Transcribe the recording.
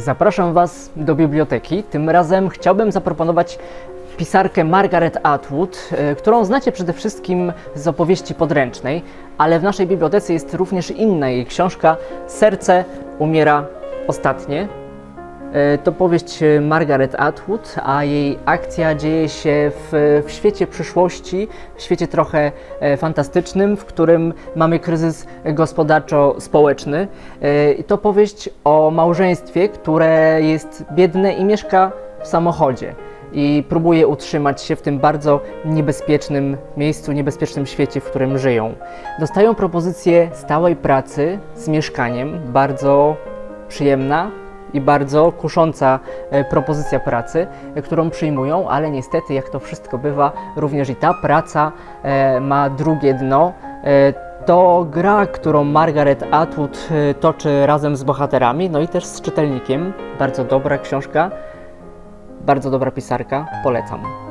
Zapraszam Was do biblioteki. Tym razem chciałbym zaproponować pisarkę Margaret Atwood, e, którą znacie przede wszystkim z opowieści podręcznej, ale w naszej bibliotece jest również inna jej książka Serce umiera ostatnie. E, To powieść Margaret Atwood, a jej akcja dzieje się w, w świecie przyszłości, w świecie trochę e, fantastycznym, w którym mamy kryzys gospodarczo-społeczny. E, to powieść o małżeństwie, które jest biedne i mieszka w samochodzie. I próbuje utrzymać się w tym bardzo niebezpiecznym miejscu, niebezpiecznym świecie, w którym żyją. Dostają propozycję stałej pracy z mieszkaniem, bardzo przyjemna, i bardzo kusząca e, propozycja pracy, e, którą przyjmują, ale niestety, jak to wszystko bywa, również i ta praca e, ma drugie dno. To gra, którą Margaret Atwood toczy razem z bohaterami, no i też z czytelnikiem. Bardzo dobra książka, bardzo dobra pisarka, polecam.